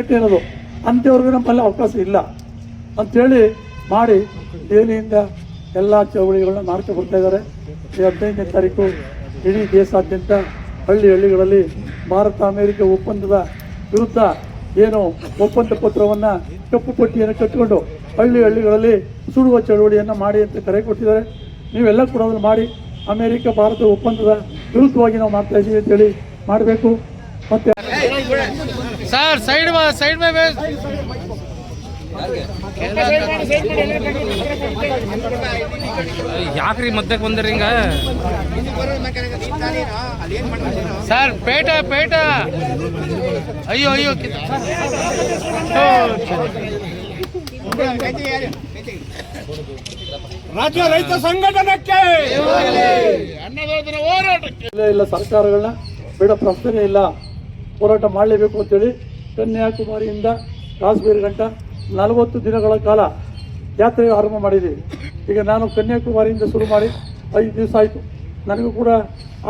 ಕಟ್ಟಿರೋದು ಅಂಥವ್ರಿಗೂ ನಮ್ಮಲ್ಲಿ ಅವಕಾಶ ಇಲ್ಲ. ಅಂಥೇಳಿ ಮಾಡಿ ದೆಹಲಿಯಿಂದ ಎಲ್ಲ ಚಳವಳಿಗಳನ್ನ ಮಾಡ್ತಾ ಬರ್ತಾ ಇದ್ದಾರೆ. ಈ ಹದಿನೈದನೇ ತಾರೀಕು ಇಡೀ ದೇಶಾದ್ಯಂತ ಹಳ್ಳಿ ಹಳ್ಳಿಗಳಲ್ಲಿ ಭಾರತ ಅಮೇರಿಕ ಒಪ್ಪಂದದ ವಿರುದ್ಧ ಏನು ಒಪ್ಪಂದ ಪತ್ರವನ್ನು ಕಪ್ಪು ಪಟ್ಟಿಯನ್ನು ಕಟ್ಟಿಕೊಂಡು ಹಳ್ಳಿ ಹಳ್ಳಿಗಳಲ್ಲಿ ಸುಡುವ ಚಳವಳಿಯನ್ನು ಮಾಡಿ ಅಂತ ಕರೆ ಕೊಟ್ಟಿದ್ದಾರೆ. ನೀವೆಲ್ಲ ಕೂಡ ಅದನ್ನು ಮಾಡಿ ಅಮೇರಿಕ ಭಾರತ ಒಪ್ಪಂದದ ವಿರುದ್ಧವಾಗಿ ನಾವು ಮಾಡ್ತಾ ಇದ್ದೀವಿ ಅಂತೇಳಿ ಮಾಡಬೇಕು. ಮತ್ತು ಸರ್ ಸೈಡ್ ಸೈಡ್ ಮೇ ಯಾಕ್ರಿ ಮದ್ದಕ್ಕೆ ಬಂದ್ರಿ ಹಿಂಗ? ಸರ್ ಪೇಟ ಪೇಟ. ಅಯ್ಯೋ ಅಯ್ಯೋ ರಾಜ್ಯ ರೈತ ಸಂಘಟನೆಕ್ಕೆ ಇಲ್ಲ ಸರ್ಕಾರಗಳನ್ನ ಬೇಡ ಪ್ರಶ್ನೆ ಇಲ್ಲ. ಹೋರಾಟ ಮಾಡಲೇಬೇಕು ಅಂತೇಳಿ ಕನ್ಯಾಕುಮಾರಿಯಿಂದ ಕಾಶ್ಮೀರ ಗಂಟ ನಲವತ್ತು ದಿನಗಳ ಕಾಲ ಯಾತ್ರೆ ಆರಂಭ ಮಾಡಿದ್ದೀವಿ ಈಗ ನಾನು ಕನ್ಯಾಕುಮಾರಿಯಿಂದ ಶುರು ಮಾಡಿ ಐದು ದಿವಸ ಆಯಿತು. ನನಗೂ ಕೂಡ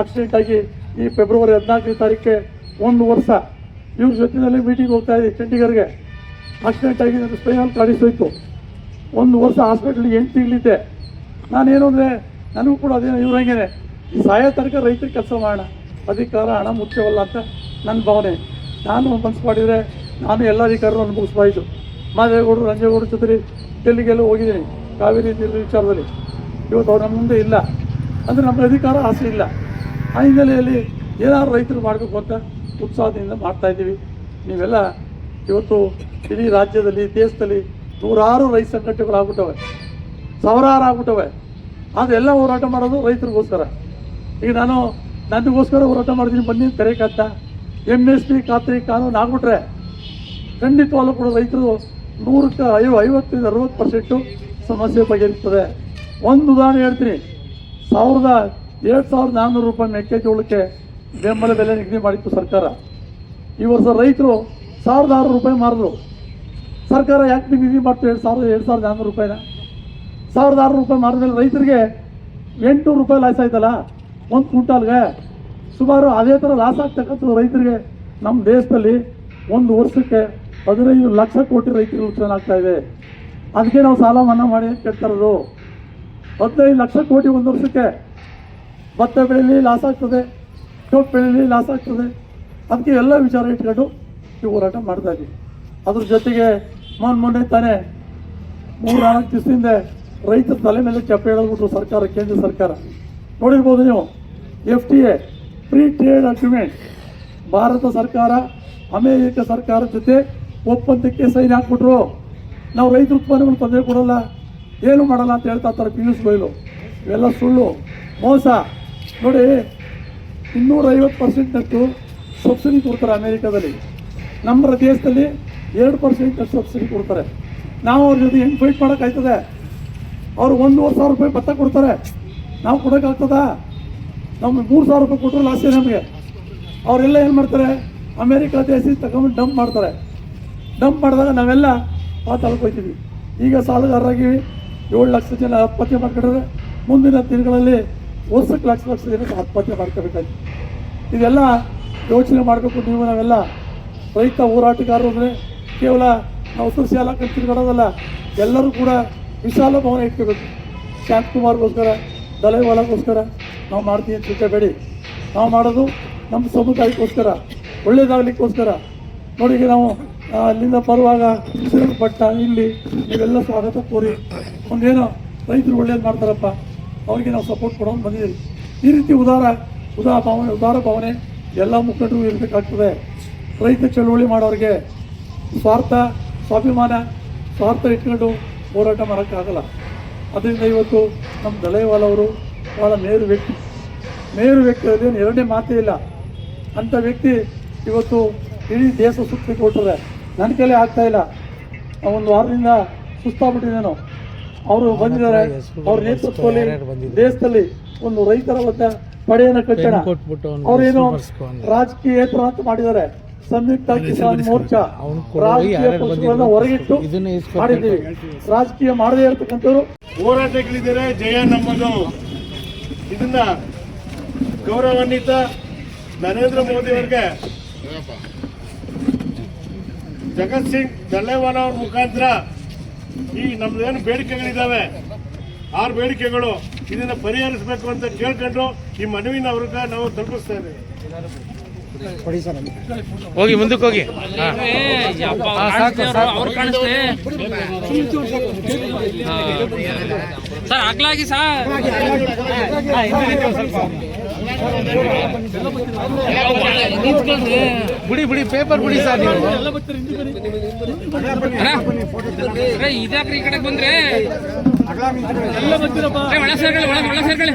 ಆಕ್ಸಿಡೆಂಟ್ ಆಗಿ ಈ ಫೆಬ್ರವರಿ ಹದಿನಾಲ್ಕನೇ ತಾರೀಕಿಗೆ ಒಂದು ವರ್ಷ ಇವ್ರ ಜೊತೆಯಲ್ಲಿ ಮೀಟಿಂಗ್ ಹೋಗ್ತಾ ಇದ್ದೀವಿ ಚಂಡೀಗಢ್ಗೆ. ಆಕ್ಸಿಡೆಂಟ್ ಆಗಿ ನನ್ನ ಸ್ಪೈನಲ್ ಕಾಣಿಸೋಯ್ತು ಒಂದು ವರ್ಷ ಹಾಸ್ಪಿಟ್ಲಿಗೆ ಎಂಟು ತಿಂಗಳಿದ್ದೆ ನಾನೇನು ಅಂದರೆ ನನಗೂ ಕೂಡ ಅದೇನೋ ಇವ್ರಂಗೇನೆ ಈ ಸಾಯೋ ತನಕ ರೈತರಿಗೆ ಕೆಲಸ ಮಾಡೋಣ. ಅಧಿಕಾರ, ಹಣ ಮುಖ್ಯವಲ್ಲ ಅಂತ ನನ್ನ ಭಾವನೆ. ನಾನು ಮನಸ್ಸು ಮಾಡಿದರೆ ನಾನು ಎಲ್ಲ ಅಧಿಕಾರ ಮುಗಿಸ್ಬಾಯ್ತು ಮಾದೇಗೌಡರು, ರಂಜೇಗೌಡರ ಜೊತೆ ಡೆಲ್ಲಿಗೆಲ್ಲ ಹೋಗಿದ್ದೀನಿ, ಕಾವೇರಿ ನೀರಿನ ವಿಚಾರದಲ್ಲಿ. ಇವತ್ತು ಅವ್ರು ನಮ್ಮ ಮುಂದೆ ಇಲ್ಲ. ಅಂದರೆ ನಮ್ಮ ಅಧಿಕಾರ ಆಸೆ ಇಲ್ಲ. ಆ ಹಿನ್ನೆಲೆಯಲ್ಲಿ ಏನಾದ್ರು ರೈತರು ಮಾಡಬೇಕು ಅಂತ ಉತ್ಸಾಹದಿಂದ ಮಾಡ್ತಾಯಿದ್ದೀವಿ ನೀವೆಲ್ಲ ಇವತ್ತು ಇಡೀ ರಾಜ್ಯದಲ್ಲಿ, ದೇಶದಲ್ಲಿ ನೂರಾರು ರೈತ ಸಂಘಟನೆಗಳಾಗ್ಬಿಟ್ಟವೆ. ಸಾವಿರಾರು ಆಗ್ಬಿಟ್ಟವೆ ಅದೆಲ್ಲ ಹೋರಾಟ ಮಾಡೋದು ರೈತರಿಗೋಸ್ಕರ. ಈಗ ನಾನು ನನಗೋಸ್ಕರ ಹೋರಾಟ ಮಾಡ್ತೀನಿ, ಬನ್ನಿ ಕರೆಯಕ್ಕಂತ ಎಂ ಎಸ್ ಪಿ ಖಾತ್ರಿ ಕಾನೂನು ಆಗ್ಬಿಟ್ರೆ ಖಂಡಿತವಾಗ್ಲೂ ಕೂಡ ರೈತರು ನೂರಕ್ಕೆ ಐವ ಐವತ್ತರಿಂದ ಅರವತ್ತು ಪರ್ಸೆಂಟು ಸಮಸ್ಯೆ ಬಗೆಹರಿಸ್ತದೆ. ಒಂದು ಉದಾಹರಣೆ ಹೇಳ್ತೀನಿ. ಸಾವಿರದ ಎರಡು ಸಾವಿರದ ನಾನ್ನೂರು ರೂಪಾಯಿ ಮೆಕ್ಕೆಜೋಳಕ್ಕೆ ಬೆಂಬಲ ಬೆಲೆ ನಿಗದಿ ಮಾಡಿತ್ತು ಸರ್ಕಾರ. ಈ ವರ್ಷ ರೈತರು ಸಾವಿರದ ಆರು ರೂಪಾಯಿ ಮಾರಿದ್ರು. ಸರ್ಕಾರ ಯಾಕೆ ನಿಗದಿ ಮಾಡ್ತು ಎರಡು ಸಾವಿರದ ಎರಡು ಸಾವಿರದ ನಾನ್ನೂರು ರೂಪಾಯಿನ? ಸಾವಿರದ ಆರು ರೂಪಾಯಿ ಮಾರಿದ್ಮೇಲೆ ರೈತರಿಗೆ ಎಂಟುನೂರು ರೂಪಾಯಿ ಲಾಸ್ ಆಯ್ತಲ್ಲ? ಒಂದು ಕ್ವಿಂಟಾಲ್ಗೆ? ಸುಮಾರು ಅದೇ ಥರ ಲಾಸ್ ಆಗ್ತಕ್ಕಂಥ ರೈತರಿಗೆ ನಮ್ಮ ದೇಶದಲ್ಲಿ ಒಂದು ವರ್ಷಕ್ಕೆ ಹದಿನೈದು ಲಕ್ಷ ಕೋಟಿ ರೈತರಿಗೆ ನುಕ್ಸಾನ ಆಗ್ತಾ ಇದೆ. ಅದಕ್ಕೆ ನಾವು ಸಾಲ ಮನ್ನಾ ಮಾಡಿ ಅಂತ ಕೇಳ್ತಾ ಇರೋದು. ಹದಿನೈದು ಲಕ್ಷ ಕೋಟಿ ಒಂದು ವರ್ಷಕ್ಕೆ ಭತ್ತ ಬೆಳೆಯಲ್ಲಿ ಲಾಸ್ ಆಗ್ತದೆ ಕಬ್ಬು ಬೆಳೆಯಲ್ಲಿ ಲಾಸ್ ಆಗ್ತದೆ. ಅದಕ್ಕೆ ಎಲ್ಲ ವಿಚಾರ ಇಟ್ಕೊಂಡು ಈ ಹೋರಾಟ ಮಾಡ್ತಾ ಇದ್ದೀವಿ. ಅದ್ರ ಜೊತೆಗೆ ಮೊನ್ನೆ ಮೊನ್ನೆ ತಾನೇ ಮೂರು ನಾಲ್ಕು ದಿವಸದಿಂದ ರೈತರ ತಲೆ ಮೇಲೆ ಚಪ್ಪೆ ಹೇಳಬಿಟ್ರು ಸರ್ಕಾರ, ಕೇಂದ್ರ ಸರ್ಕಾರ. ನೋಡಿರ್ಬೋದು ನೀವು F T A free trade agreement Bharat ಸರ್ಕಾರ ಅಮೇರಿಕ ಸರ್ಕಾರ ಜೊತೆ ಒಪ್ಪಂದಕ್ಕೆ ಸೈನ್ ಹಾಕ್ಬಿಟ್ರು ನಾವು ರೈತರ ಉತ್ಪನ್ನಗಳು ತೊಂದರೆ ಕೊಡಲ್ಲ ಏನು ಮಾಡಲ್ಲ ಅಂತ ಹೇಳ್ತಾ ಇರ್ತಾರೆ ಪಿಯೂಷ್ ಗೋಯಲು ಇವೆಲ್ಲ ಸುಳ್ಳು ಮೋಸ ನೋಡಿ ಇನ್ನೂರೈವತ್ತು ಪರ್ಸೆಂಟ್ನಷ್ಟು ಸಬ್ಸಿಡಿ ಕೊಡ್ತಾರೆ ಅಮೇರಿಕಾದಲ್ಲಿ. ನಮ್ಮ ದೇಶದಲ್ಲಿ ಎರಡು ಪರ್ಸೆಂಟ್ನಷ್ಟು ಸಬ್ಸಿಡಿ ಕೊಡ್ತಾರೆ. ನಾವು ಅವ್ರ ಜೊತೆ ಹೆಂಗೆ ಫೈಟ್ ಮಾಡೋಕ್ಕಾಯ್ತದೆ ಅವ್ರು ಒಂದೂವರೆ ಸಾವಿರ ರೂಪಾಯಿ ಭತ್ತ ಕೊಡ್ತಾರೆ. ನಾವು ಕೊಡೋಕ್ಕಾಗ್ತದ ನಮ್ಗೆ ಮೂರು ಸಾವಿರ ರೂಪಾಯಿ ಕೊಟ್ಟರು ಲಾಸ್ಟೇ ನಮಗೆ. ಅವರೆಲ್ಲ ಏನು ಮಾಡ್ತಾರೆ? ಅಮೇರಿಕಾ ದೇಶ ತಗೊಂಡು ಡಂಪ್ ಮಾಡ್ತಾರೆ. ಡಂಪ್ ಮಾಡಿದಾಗ ನಾವೆಲ್ಲ ಪಾತಾಳಕ್ಕೆ ಹೋಗ್ತೀವಿ ಈಗ ಸಾಲಗಾರರಾಗಿ ಏಳು ಲಕ್ಷ ಜನ ಆತ್ಮಹತ್ಯೆ ಮಾಡ್ಕೊಂಡ್ರೆ ಮುಂದಿನ ದಿನಗಳಲ್ಲಿ ವರ್ಷಕ್ಕೆ ಲಕ್ಷ ಲಕ್ಷ ಜನ ಆತ್ಮಹತ್ಯೆ ಮಾಡ್ಕೋಬೇಕಾಯ್ತು. ಇದೆಲ್ಲ ಯೋಚನೆ ಮಾಡಬೇಕು ನೀವು ನಾವೆಲ್ಲ. ರೈತ ಹೋರಾಟಗಾರರು ಅಂದರೆ ಕೇವಲ ನಾವು ಸಸ್ಯಾಲ ತಿರ್ಗಾಡೋದಲ್ಲ, ಎಲ್ಲರೂ ಕೂಡ ವಿಶಾಲ ಭವನ ಇಟ್ಕೋಬೇಕು. ಶಾಂತಕುಮಾರ್ಗೋಸ್ಕರ ದಲೈವಾಲಗೋಸ್ಕರ ನಾವು ಮಾಡ್ತೀವಿ ತಿಳ್ಕೊಬೇಡಿ ನಾವು ಮಾಡೋದು ನಮ್ಮ ಸಮುದಾಯಕ್ಕೋಸ್ಕರ, ಒಳ್ಳೇದಾಗಲಿಕ್ಕೋಸ್ಕರ. ನೋಡಿ ನಾವು ಅಲ್ಲಿಂದ ಬರುವಾಗ ಪಟ್ಟ ಇಲ್ಲಿ ನೀವೆಲ್ಲ ಸ್ವಾಗತ ಕೋರಿ, ಒಂದೇನೋ ರೈತರು ಒಳ್ಳೇದು ಮಾಡ್ತಾರಪ್ಪ, ಅವ್ರಿಗೆ ನಾವು ಸಪೋರ್ಟ್ ಕೊಡೋದು ಬಂದಿದ್ದೀವಿ. ಈ ರೀತಿ ಉದಾರ ಉದಾರ ಭಾವನೆ ಉದಾರ ಭಾವನೆ ಎಲ್ಲ ಮುಖಂಡರು ಇರಬೇಕಾಗ್ತದೆ. ರೈತ ಚಳುವಳಿ ಮಾಡೋರಿಗೆ ಸ್ವಾರ್ಥ, ಸ್ವಾಭಿಮಾನ, ಸ್ವಾರ್ಥ ಇಟ್ಕೊಂಡು ಹೋರಾಟ ಮಾಡೋಕ್ಕಾಗಲ್ಲ. ಅದರಿಂದ ಇವತ್ತು ನಮ್ಮ ದಲೈವಾಲ್ ಅವರು ಭಾಳ ಮೇರು ವ್ಯಕ್ತಿ. ಮೇರು ವ್ಯಕ್ತಿ ಅದೇನು ಎರಡನೇ ಮಾತೇ ಇಲ್ಲ. ಅಂಥ ವ್ಯಕ್ತಿ ಇವತ್ತು ಇಡೀ ದೇಶ ಸುತ್ತಿ ಕೊಟ್ಟರೆ ನನ್ನ ಕೈಲೇ ಆಗ್ತಾ ಇಲ್ಲ. ಒಂದು ವಾರದಿಂದ ಸುಸ್ತಾಗ್ಬಿಟ್ಟಿದ್ದೇನು ಅವರು ಬಂದಿದ್ದಾರೆ. ಅವ್ರ ನೇತೃತ್ವದಲ್ಲಿ ದೇಶದಲ್ಲಿ ಒಂದು ರೈತರ ಮತ್ತೆ ಪಡೆಯನ್ನು ಕಟ್ಟೋಣ ಅವರೇನು ರಾಜಕೀಯೇತರ ಅಂತ ಮಾಡಿದ್ದಾರೆ. ಸಂಯುಕ್ತ ಕಿಸಾನ್ ಮೋರ್ಚಾ. ರಾಜಕೀಯ ಪಕ್ಷಗಳನ್ನ ಹೊರಗಿಟ್ಟು ಮಾಡಿದ್ದೀವಿ. ರಾಜಕೀಯ ಮಾಡದೇ ಇರತಕ್ಕಂಥವ್ರು. ಹೋರಾಟಗಳಿದ್ದಾರೆ. ಜಯ ನಮ್ಮದು. ಇದನ್ನ ಗೌರವಾನ್ವಿತ ನರೇಂದ್ರ ಮೋದಿ ಅವರಿಗೆ ಜಗತ್ ಸಿಂಗ್ ದಲ್ಲೇವಾಲ ಅವ್ರ ಮುಖಾಂತರ ಈ ನಮ್ದೇನು ಬೇಡಿಕೆಗಳಿದ್ದಾವೆ ಆರು ಬೇಡಿಕೆಗಳು ಇದನ್ನ ಪರಿಹರಿಸಬೇಕು ಅಂತ ಕೇಳ್ಕೊಂಡು ಈ ಮನವಿನ ಅವ್ರಿಗೆ ನಾವು ತಲುಪಿಸ್ತಾ ಇದ್ದೀವಿ. ಹೋಗಿ ಮುಂದಕ್ಕೆ ಹೋಗಿ. ಸರ್ ಆಗ್ಲಾಗಿ ಸರ್. ಬಿಡಿ ಬಿಡಿ ಪೇಪರ್ ಬಿಡಿ ಸರ್ ನೀವು. ಇದ್ಯಾಕ್ರಿ ಈ ಕಡೆಗೆ ಬಂದ್ರೆ? ಎಲ್ಲ ಒಳ ಸೇರ್ಕೊಳ್ಳಿ ಒಳ ಒಳ ಸೇರ್ಕೊಳ್ಳಿ.